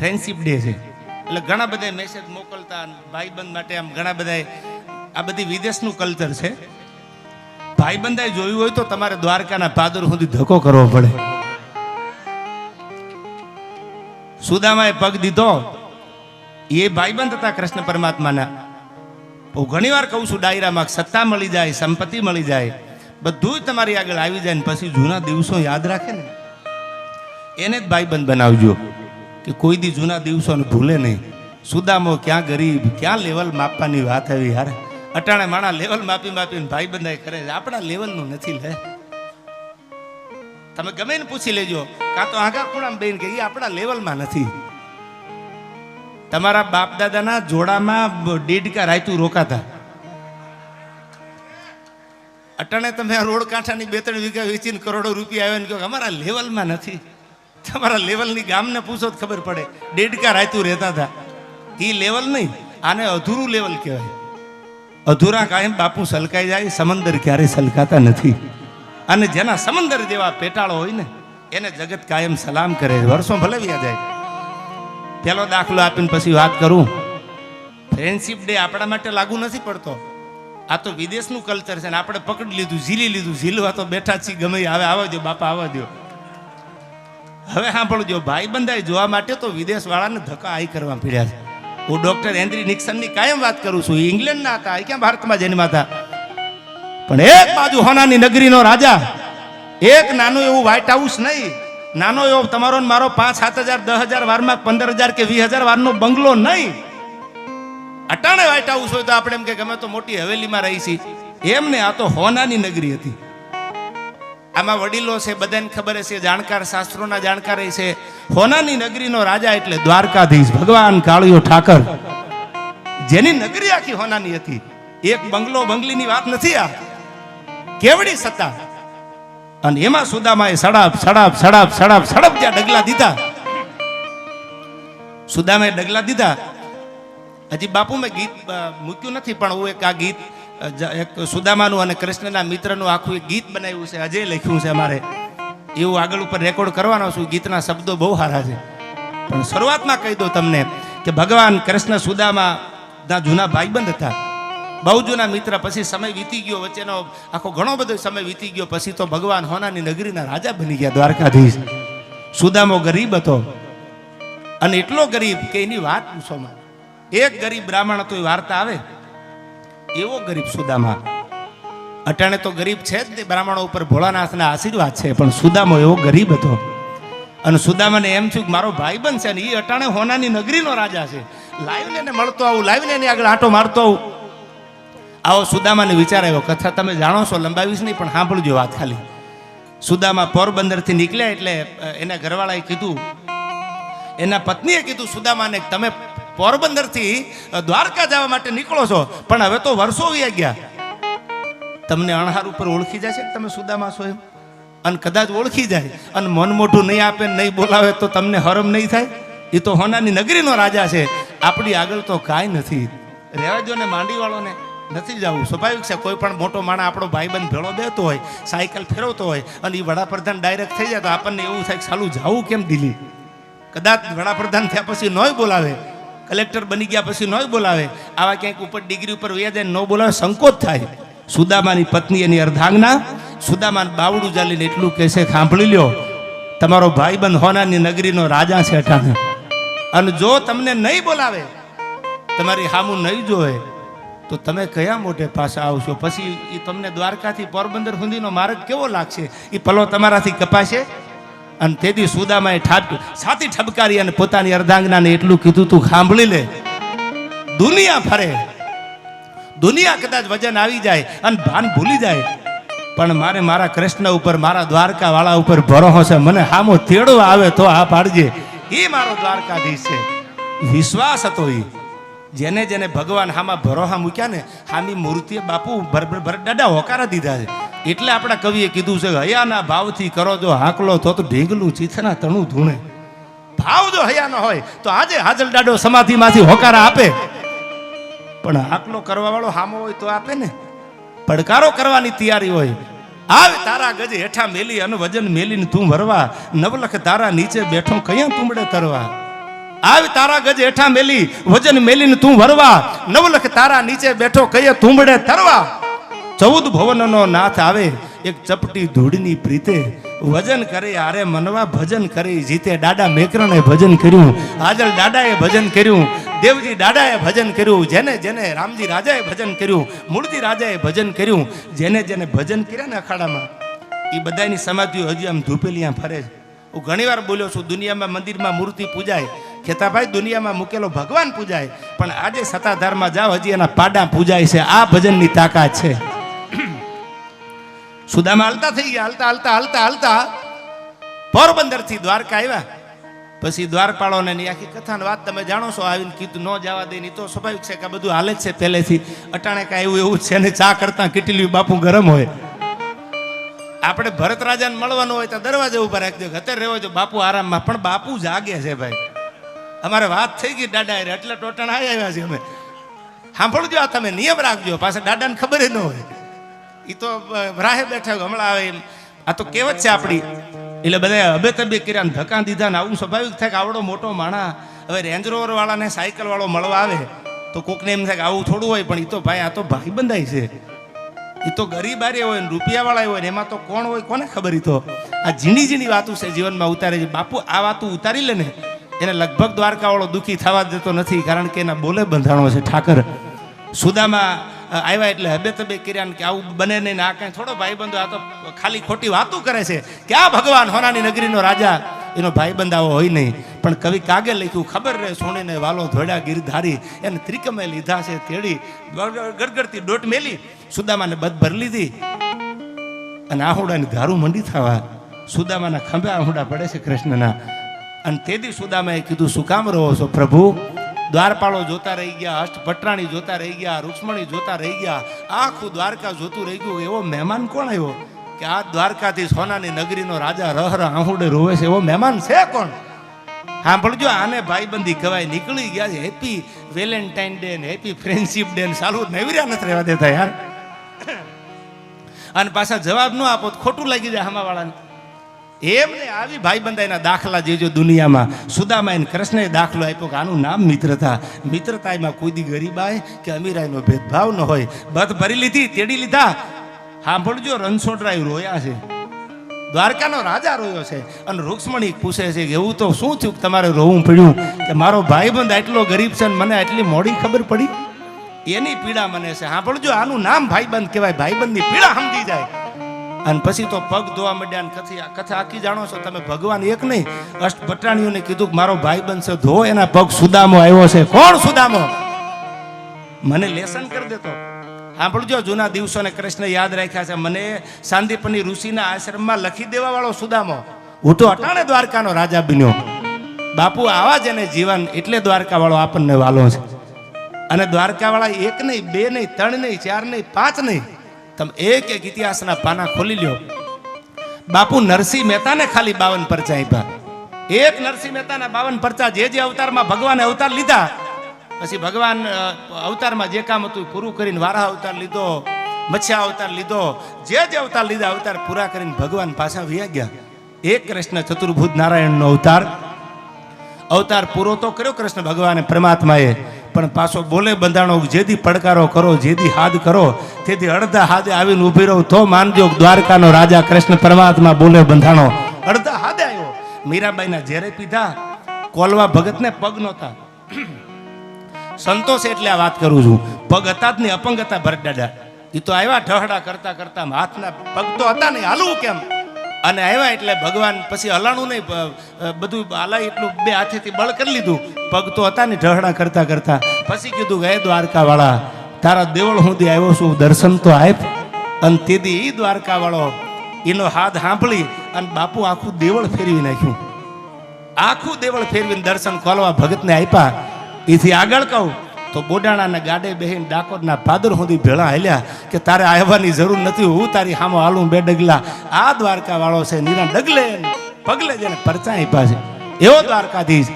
Friendship day છે. એટલે ઘણા બધા મેસેજ મોકલતા ભાઈબંધ માટે આમ ઘણા બધા આ બધી વિદેશનું કલ્ચર છે. ભાઈબંધાએ જોયું હોય તો તમારે દ્વારકાના પાદર સુધી ધક્કો કરવો પડે. સુદામાએ પગ દીધો. એ ભાઈબંધ હતા કૃષ્ણ પરમાત્માના. હું ઘણી વાર કહું છું, ડાયરામાં સત્તા મળી જાય, સંપત્તિ મળી જાય. બધું જ તમારી આગળ આવી જાય ને પછી જૂના દિવસો યાદ રાખે ને. એને જ ભાઈબંધ બનાવજો. કે કોઈ દી જૂના દિવસોને ભૂલે નહીં. સુદામો ક્યાં ગરીબ, ક્યાં લેવલ માપવાની વાત આવી યાર? અટાણે માણા લેવલ માપી માપીને ભાઈબંધાઈ કરે છે. આપણા લેવલનું નથી લે. તમે ગમે ને પૂછી લેજો. કાં તો આઘા ખૂણામાં બેન કે એ આપણા લેવલમાં નથી. તમારા બાપ દાદાના જોડામાં દેડકા રાયતું રોકાતા. અટાણે તમે આ રોડ કાંઠાની બે ત્રણ વીઘા વેચીને કરોડો રૂપિયા આવ્યા ને કહો અમારા લેવલમાં નથી. તમારા લેવલની ગામને પૂછો તો ખબર પડે. દેડકા રાયતું રહેતા હતા. એ લેવલ નહીં, આને અધૂરું લેવલ કહેવાય. અધૂરા કાયમ બાપુ સલકાઈ જાય, સમંદર ક્યારેય સલકાતા નથી. અને જેના સમંદર જેવા પેટાળો હોય ને, એને જગત કાયમ સલામ કરે વર્ષો ભલે વ્યા જાય. પેલો દાખલો આપીને પછી વાત કરું. ફ્રેન્ડશિપ ડે આપણા માટે લાગુ નથી પડતો. આ તો વિદેશનું કલ્ચર છે ને, આપણે પકડી લીધું, ઝીલી લીધું. ઝીલવા તો બેઠા જ છીએ, ગમે આવે, આવવા દો બાપા આવવા દો હવે સાંભળજો ભાઈ બંધાઈ જોવા માટે તો વિદેશ વાળાને ધક્કા આઈ કરવા પીડ્યા છે. હું ડોક્ટર હેનરી નિક્સનની કાયમ વાત કરું છું. ઇંગ્લેન્ડના હતા ક્યાં ભારતમાં જન્મા હતા? પણ એક બાજુ હોનાની નગરીનો રાજા, એક નાનું એવું વ્હાઇટ હાઉસ નહીં, નાનો એવો તમારો મારો પાંચ, સાત હજાર, દસ હજાર, વારમાં પંદર હજાર કે વીસ હજાર વારનો બંગલો નહીં. અટાણે વ્હાઇટ હાઉસ હોય તો આપણે એમ કે ગમે તો મોટી હવેલીમાં રહી છીએ એમ ને આ તો હોનાની નગરી હતી. આમાં વડીલો છે, બધાને ખબર છે જાણકાર શાસ્ત્રોના જાણકાર છે. હોનાની નગરીનો રાજા એટલે દ્વારકાધીશ ભગવાન કાળિયો ઠાકર. જેની નગરી આખી હોનાની હતી. એક બંગલો બંગલીની વાત નથી આ. કેવડી સત્તા? અને એમાં સુદામાએ સડાપ સડાપ સડાપ સડાપ સડપ જ્યાં ડગલા દીધા. સુદામાએ ડગલા દીધા. હજી બાપુ મેં ગીત મૂક્યું નથી, પણ હું એક આ ગીત એક સુદામાનું અને કૃષ્ણના મિત્રનું આખું એક ગીત બનાવ્યું છે અજય લખ્યું છે અમારે. એવું આગળ ઉપર રેકોર્ડ કરવાનો છું, ગીતના શબ્દો બહુ સારા છે. પણ શરૂઆતમાં કહી દઉં તમને કે ભગવાન કૃષ્ણ સુદામાના જૂના ભાઈબંધ હતા. બહુ જૂના મિત્ર, પછી સમય વીતી ગયો, વચ્ચેનો આખો ઘણો બધો સમય વીતી ગયો, પછી તો ભગવાન હોનાની નગરીના રાજા બની ગયા, દ્વારકાધીશ. સુદામો ગરીબ હતો. અને એટલો ગરીબ કે એની વાત પૂછો એક ગરીબ બ્રાહ્મણ હતો, એ વાર્તા આવે. એવો ગરીબ સુદામા. અટાણે તો ગરીબ છે જ તે બ્રાહ્મણો ઉપર ભોળાનાથના આશીર્વાદ છે, પણ સુદામો એવો ગરીબ હતો. અને સુદામાને એમ થયું કે મારો ભાઈબંધ છે ને એ અટાણે હોનાની નગરીનો રાજા છે. લાવીને એને મળતો આવું, લાવીને એની આગળ આટો મારતો આવું. આવો સુદામાને વિચાર આવ્યો, કથા તમે જાણો છો લંબાવીશ નહીં, પણ સાંભળજો વાત ખાલી. સુદામા પોરબંદરથી નીકળ્યા એટલે એના ઘરવાળાએ કીધું, એના પત્નીએ કીધું, સુદામાને, તમે પોરબંદરથી દ્વારકા જવા માટે નીકળો છો. પણ હવે તો વર્ષો વયા ગયા. તમને અણહાર ઉપર ઓળખી જશે કે તમે સુદામા છો એમ? અને કદાચ ઓળખી જાય. અને મન મોઢું નહીં આપે નહીં બોલાવે તો તમને હરમ નહીં થાય? એ તો હોનાની નગરીનો રાજા છે. આપણી આગળ તો કાંઈ નથી. રહેવા દો ને માંડીવાળોને નથી જવું. સ્વાભાવિક છે, કોઈ પણ મોટો માણસ આપણો ભાઈબંધ ભેળો બેતો હોય, સાયકલ ફેરવતો હોય, અને એ વડાપ્રધાન ડાયરેક્ટ થઈ જાય, તો આપણને એવું થાય કે સાલું જવું કેમ દિલ્હી? કદાચ વડાપ્રધાન થયા પછી નોય બોલાવે. કલેક્ટર બની ગયા પછી નોય બોલાવે. આવા ક્યાંક ઉપર ડિગ્રી ઉપર વ્યા જાય ન બોલાવે, સંકોચ થાય. સુદામાની પત્ની એની અર્ધાંગના, સુદામાન બાવડું ચાલીને એટલું કહેશે સાંભળી લ્યો, તમારો ભાઈબંધ હોનાની નગરીનો રાજા છે અઠાને અને જો તમને નહીં બોલાવે, તમારી હામું નહીં જોવે, તો તમે કયા મોઢે પાછા આવશો? પછી એ તમને દ્વારકાથી પોરબંદર સુધીનો માર્ગ કેવો લાગશે? એ પલો તમારાથી કપાશે? અને તેથી સુદામાએ ઠાપ છાતી ઠબકારી અને પોતાની અર્ધાંગનાને એટલું કીધું, તું સાંભળી લે. દુનિયા ફરે. દુનિયા કદાચ વજન આવી જાય અને ભાન ભૂલી જાય. પણ મારે મારા કૃષ્ણ ઉપર, મારા દ્વારકા વાળા ઉપર ભરોસો છે. મને હામો તેડો આવે તો આ પાડજે. એ મારો દ્વારકાધીશ છે. વિશ્વાસ હતો એ. જેને જેને ભગવાન હામાં ભરોહા મૂક્યા ને, હામી મૂર્તિએ બાપુ ભર ભર દાદા હોકારા દીધા છે. એટલે આપણા કવિએ કીધું છે હયાના ભાવથી કરો જો હાકલો તો તો ઢીંગલું ચીથના તણું ધૂણે. ભાવ જો હયાનો હોય તો આજે હાજલ દાડો સમાધિમાંથી હોકારા આપે. પણ હાકલો કરવા વાળો હામો હોય તો આપે ને. પડકારો કરવાની તૈયારી હોય. આવે તારા ગજે હેઠા મેલી અને વજન મેલીને તું ભરવા નવલખ તારા નીચે બેઠો કયા તુંબડે તરવા. આવી તારા ગજ હેઠા મેલી, વજન મેલીને તું વરવા નવલખ તારા નીચે બેઠો કહીએ તુંબડે તરવા. ચૌદ ભવનનો નાથ આવે, એક ચપટી ધૂળની પ્રીતે વજન કરે, આરે મનવા ભજન કરે, જીતે દાડા મેકરણે ભજન કર્યું, હાજર દાદાએ ભજન કર્યું, દેવજી દાદાએ ભજન કર્યું, જેને જેને રામજી રાજાએ ભજન કર્યું, મૂળજી રાજાએ ભજન કર્યું, જેને જેને ભજન કર્યા ને અખાડામાં, એ બધાની સમાધિઓ હજી આમ ધૂપેલી આમ ફરે છે. હું ઘણીવાર બોલ્યો છું, દુનિયામાં મંદિરમાં મૂર્તિ પૂજાય, ખેતાભાઈ દુનિયામાં મૂકેલો ભગવાન પૂજાય, પણ આજે સતાધારમાં જાઓ, હજી એના પાડા પૂજાય છે, આ ભજનની તાકાત છે. સુદામા હાલતા થઈ ગયા, હાલતા હાલતા હાલતા હાલતા. પોરબંદરથી દ્વારકા આવ્યા. પછી દ્વારપાળોને ની આખી કથાની વાત તમે જાણો છો, આવીને કીધું, ન જવા દે નહીં તો સ્વાભાવિક છે કે આ બધું હાલે જ છે પહેલેથી. અટાણે કાંઈ એવું એવું છે ને ચા કરતા કેટલી બાપુ ગરમ હોય. આપણે ભરત રાજાને મળવાનું હોય તો દરવાજે ઊભા રાખજો અત્યારે રહેવો જો બાપુ આરામમાં. પણ બાપુ જાગે છે ભાઈ. અમારે વાત થઈ ગઈ દાદા એટલે ટોટણ આવી આવ્યા છે અમે. સાંભળજો આ તમે, નિયમ રાખજો. પાછા દાદાને ખબર ન હોય. એ તો રાહે બેઠા હમણાં આવે એમ. આ તો કહેવત છે આપણી. એટલે બધા અબે તબે કર્યા ને ધક્કા દીધા ને આવું સ્વાભાવિક થાય કે આવડો મોટો માણા હવે રેન્જ રોવર વાળાને સાયકલ વાળો મળવા આવે, તો કોકને એમ થાય કે આવું થોડું હોય, પણ એ તો ભાઈ, આ તો ભાઈ બંધાય છે. એ તો ગરીબ આરે હોય ને રૂપિયા વાળા હોય ને, એમાં તો કોણ હોય, કોને ખબર ઈ તો? આ ઝીણી ઝીણી વાતું છે જીવનમાં ઉતારે છે. બાપુ, આ વાતું ઉતારી લે ને, એને લગભગ દ્વારકા વાળો દુઃખી થવા દેતો નથી, કારણ કે એના બોલે બંધાણો છે. ઠાકર, સુદામાં આવ્યા એટલે હબે તબે કર્યા કે આવું બને નહીં આ કાંઈ થોડો ભાઈબંધો, આ તો ખાલી ખોટી વાતું કરે છે. કે આ ભગવાન હોનાની નગરીનો રાજા, એનો ભાઈબંધ આવો હોય નહીં. પણ કવિ કાગે લખ્યું, ખબર રહે સોણીને વાલો ધોળ્યા ગીરધારી એને ત્રિકમે લીધા છે, તેડી ગડગડતી ડોટ મેલી, સુદામાને બધ ભરી લીધી. અને આહુડાની ધારું મંડી થવા સુદામાના ખંભે આહુડા પડે છે કૃષ્ણના. અને તેથી સુદામાએ કીધું, શું કામ રહો છો પ્રભુ? દ્વારપાળો જોતા રહી ગયા અષ્ટપટરાણી જોતા રહી ગયા, રૂક્ષ્મણી જોતા રહી ગયા. આખું દ્વારકા જોતું રહી ગયું. એવો મહેમાન કોણ આવ્યો? કે આ દ્વારકાથી સોનાની નગરીનો રાજા રહર આહુડે રોવે છે. એવો મહેમાન છે કોણ? સાંભળજો, આને ભાઈબંધી કહેવાય. નીકળી ગયા છે. હેપી વેલેન્ટાઇન ડે ને હેપી ફ્રેન્ડશિપ ડે ને સારું નૈવર્યા નથી રહેવા દેતા યાર. અને પાછા જવાબ ન આપો ખોટું લાગી જાય હમાવાળાને. એમને આવી ભાઈબંધાઈના દાખલા જે જો દુનિયામાં. સુદામા એને કૃષ્ણએ દાખલો આપ્યો કે આનું નામ મિત્રતા. મિત્રતામાં કોઈ દી ગરીબાય કે અમીરાયનો ભેદભાવ ન હોય. બધ ભરી લીધી, તેડી લીધા. સાંભળજો, રણછોડરાય રોયા છે. દ્વારકાનો રાજા રોયો છે. અને રૂક્ષ્મણી પૂછે છે કે એવું તો શું થયું તમારે રોવું પડ્યું? કે મારો ભાઈબંધ આટલો ગરીબ છે અને મને આટલી મોડી ખબર પડી? એની પીડા મને છે. સાંભળજો, આનું નામ ભાઈબંધ કહેવાય. ભાઈબંધની પીડા સમજી જાય. અને પછી તો પગ ધોવા માંડ્યા અને કથા કથા આખી જાણો છો તમે, ભગવાન એક નહીં અષ્ટ અષ્ટભટ્રાણીઓને કીધું કે મારો ભાઈબંધ બનશે ધો એના પગ સુદામો આવ્યો છે. કોણ સુદામો? મને લેસન કરી દેતો સાંભળજો, જૂના દિવસોને કૃષ્ણ યાદ રાખ્યા છે. મને સાંદીપની ઋષિના આશ્રમમાં લખી દેવા વાળો સુદામો. હું તો અટાણે દ્વારકાનો રાજા બન્યો. બાપુ આવા જ એને જીવન એટલે દ્વારકા વાળો આપણને વાલો છે. અને દ્વારકા વાળા એક નહીં, બે નહીં, ત્રણ નહીં, ચાર નહીં, પાંચ નહીં. તમે એક એક ઇતિહાસના પાના ખોલી લ્યો. બાપુ નરસિંહ મહેતાને ખાલી બાવન પરચા આપ્યા એક નરસિંહ મહેતાના બાવન પરચા જે જે અવતારમાં ભગવાને અવતાર લીધા, પછી ભગવાન અવતારમાં જે કામ હતું પૂરું કરીને વારા અવતાર લીધો, મચ્છા અવતાર લીધો. જે જે અવતાર લીધા, અવતાર પૂરા કરીને ભગવાન પાછા વ્યા ગયા. એક કૃષ્ણ ચતુર્ભુજ નારાયણનો અવતાર. અવતાર પૂરો તો કર્યો કૃષ્ણ ભગવાને પરમાત્માએ. પણ પાછો બોલે, બંધાણો જેથી પડકારો કરો જેથી હાથ કરો, તેથી અડધા હાથે આવીને ઊભી રહો. તો માનજો દ્વારકાનો રાજા કૃષ્ણ પરમાત્મા બોલે, બંધાણો. અડધા હાદે આવ્યો મીરાબાઈના ઝેરે પીધા. કોલવા ભગતને પગ નહોતા. સંતોષ એટલે આ વાત કરું છું. પગ હતા જ નહીં, અપંગ હતા ભરત દાદા એ તો આવ્યા ઠહડા કરતા કરતા, હાથના પગ તો હતા નહીં. હાલવું કેમ? અને આવ્યા એટલે ભગવાન પછી હલાણું નહીં બધું હાલાય એટલું બે હાથેથી બળ કરી લીધું. પગ તો હતા ને ઢહણા કરતા કરતા. પછી કીધું, હે દ્વારકા વાળા તારા દેવળ સુધી આવ્યો છું, દર્શન તો આપ. અને તેથી એ દ્વારકા વાળો એનો હાથ સાંભળી અને બાપુ આખું દેવળ ફેરવી નાખ્યું. આખું દેવળ ફેરવીને દર્શન ખોલવા ભગતને આપ્યા. એથી આગળ કહું તો બોડાણાના ગાડે બેહીને ડાકોરના પાદર સુધી ભેળા હાલ્યા કે તારે આવવાની જરૂર નથી, હું તારી સામો હાલું બે ડગલા. આ દ્વારકા વાળો છે નીરા ડગલે પગલે જેને પરચાઈ પાસે એવો દ્વારકાધીશ.